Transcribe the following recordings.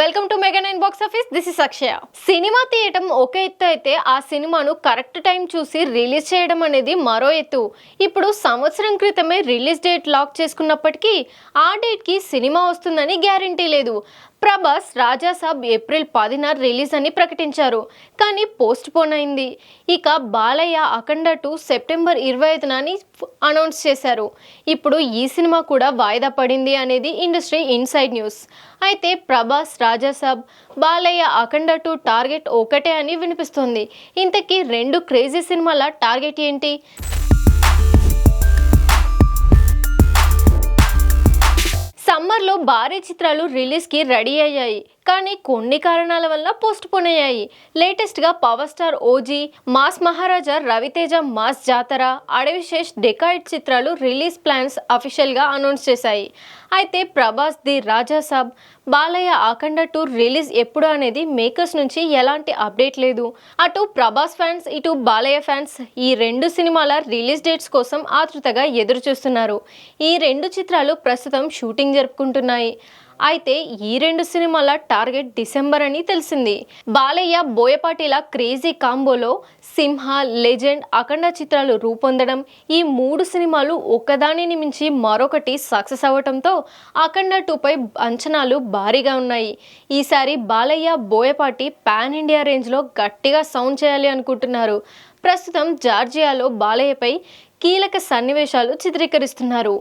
Welcome to mega nine box office this is Akshaya cinema తీయటం ఒక ఎత్తు అయితే ఆ సినిమాను కరెక్ట్ టైం చూసి రిలీజ్ చేయడం అనేది మరో ఎత్తు. ఇప్పుడు సంవత్సరం క్రితమే రిలీజ్ డేట్ లాక్ చేసుకున్నప్పటికీ ఆ డేట్కి సినిమా వస్తుందని గ్యారంటీ లేదు. ప్రభాస్ రాజాసాబ్ ఏప్రిల్ పదిన రిలీజ్ అని ప్రకటించారు. కానీ పోస్ట్ పోన్ అయింది. ఇక బాలయ్య అఖండ టూ సెప్టెంబర్ ఇరవై ఐదున అని అనౌన్స్ చేశారు. ఇప్పుడు ఈ సినిమా కూడా వాయిదా పడింది అనేది ఇండస్ట్రీ ఇన్సైడ్ న్యూస్. అయితే ప్రభాస్ రాజాసాబ్ బాలయ్య అఖండ టూ టార్గెట్ ఒకటే అని వినిపిస్తుంది. ఇంతకీ రెండు క్రేజీ సినిమాల టార్గెట్ ఏంటి? సమ్మర్లో భారీ చిత్రాలు రిలీజ్కి రెడీ అయ్యాయి. కానీ కొన్ని కారణాల వల్ల పోస్ట్ పోన్ అయ్యాయి. లేటెస్ట్గా power star OG mass Maharaja Raviteja mass Jathara Adivi Sesh dacoit చిత్రాలు రిలీజ్ ప్లాన్స్ అఫీషియల్గా అనౌన్స్ చేశాయి. అయితే Prabhas the Raja Saab Balayya Akhanda two release ఎప్పుడు అనేది మేకర్స్ నుంచి ఎలాంటి అప్డేట్ లేదు. అటు ప్రభాస్ ఫ్యాన్స్ ఇటు బాలయ్య ఫ్యాన్స్ ఈ రెండు సినిమాల రిలీజ్ డేట్స్ కోసం ఆతృతగా ఎదురు చూస్తున్నారు ఈ రెండు చిత్రాలు ప్రస్తుతం షూటింగ్ జరుపుకుంటున్నాయి. అయితే ఈ రెండు సినిమాల టార్గెట్ డిసెంబర్ అని తెలిసింది. బాలయ్య బోయపాటిల క్రేజీ కాంబోలో సింహ లెజెండ్ అఖండ చిత్రాలు రూపొందడం ఈ మూడు సినిమాలు ఒకదానిని మించి మరొకటి సక్సెస్ అవ్వటంతో అఖండ టూపై అంచనాలు భారీగా ఉన్నాయి. ఈసారి బాలయ్య బోయపాటి పాన్ ఇండియా రేంజ్లో గట్టిగా సౌండ్ చేయాలి అనుకుంటున్నారు. ప్రస్తుతం జార్జియాలో బాలయ్యపై కీలక సన్నివేశాలు చిత్రీకరిస్తున్నారు.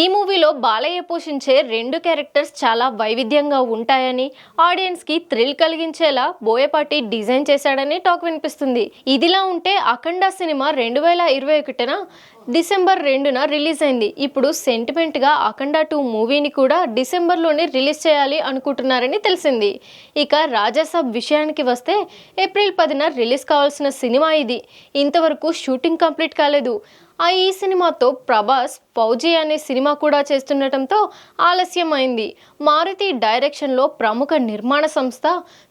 ఈ మూవీలో బాలయ్య పోషించే రెండు క్యారెక్టర్స్ చాలా వైవిధ్యంగా ఉంటాయని ఆడియన్స్కి థ్రిల్ కలిగించేలా బోయపాటి డిజైన్ చేశాడని టాక్ వినిపిస్తుంది. ఇదిలా ఉంటే అఖండ సినిమా రెండు వేల ఇరవై ఒకటిన డిసెంబర్ రెండున రిలీజ్ అయింది. ఇప్పుడు సెంటిమెంట్గా అఖండ టూ మూవీని కూడా డిసెంబర్లోనే రిలీజ్ చేయాలి అనుకుంటున్నారని తెలిసింది. ఇక రాజాసాబ్ విషయానికి వస్తే ఏప్రిల్ పదిన రిలీజ్ కావాల్సిన సినిమా ఇది. ఇంతవరకు షూటింగ్ కంప్లీట్ కాలేదు. ఆ ఈ సినిమాతో ప్రభాస్ ఫౌజీ అనే సినిమా కూడా చేస్తుండటంతో ఆలస్యం అయింది మారుతి డైరెక్షన్లో ప్రముఖ నిర్మాణ సంస్థ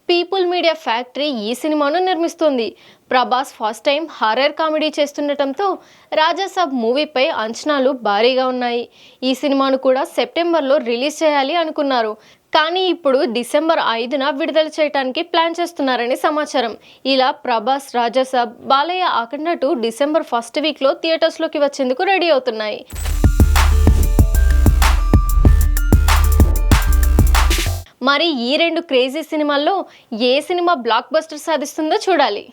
పీపుల్ మీడియా ఫ్యాక్టరీ ఈ సినిమాను నిర్మిస్తుంది. Prabhas first time horror comedy చేస్తుండటంతో Rajasaab మూవీపై అంచనాలు భారీగా ఉన్నాయి. ఈ సినిమాను కూడా సెప్టెంబర్లో రిలీజ్ చేయాలి అనుకున్నారు. కానీ ఇప్పుడు డిసెంబర్ ఐదున విడుదల చేయడానికి ప్లాన్ చేస్తున్నారని సమాచారం. ఇలా Prabhas Rajasaab Balayya Akhanda two December first వీక్లో థియేటర్స్లోకి వచ్చేందుకు రెడీ అవుతున్నాయి. మరి ఈ రెండు క్రేజీ సినిమాల్లో ఏ సినిమా బ్లాక్ బస్టర్ సాధిస్తుందో చూడాలి.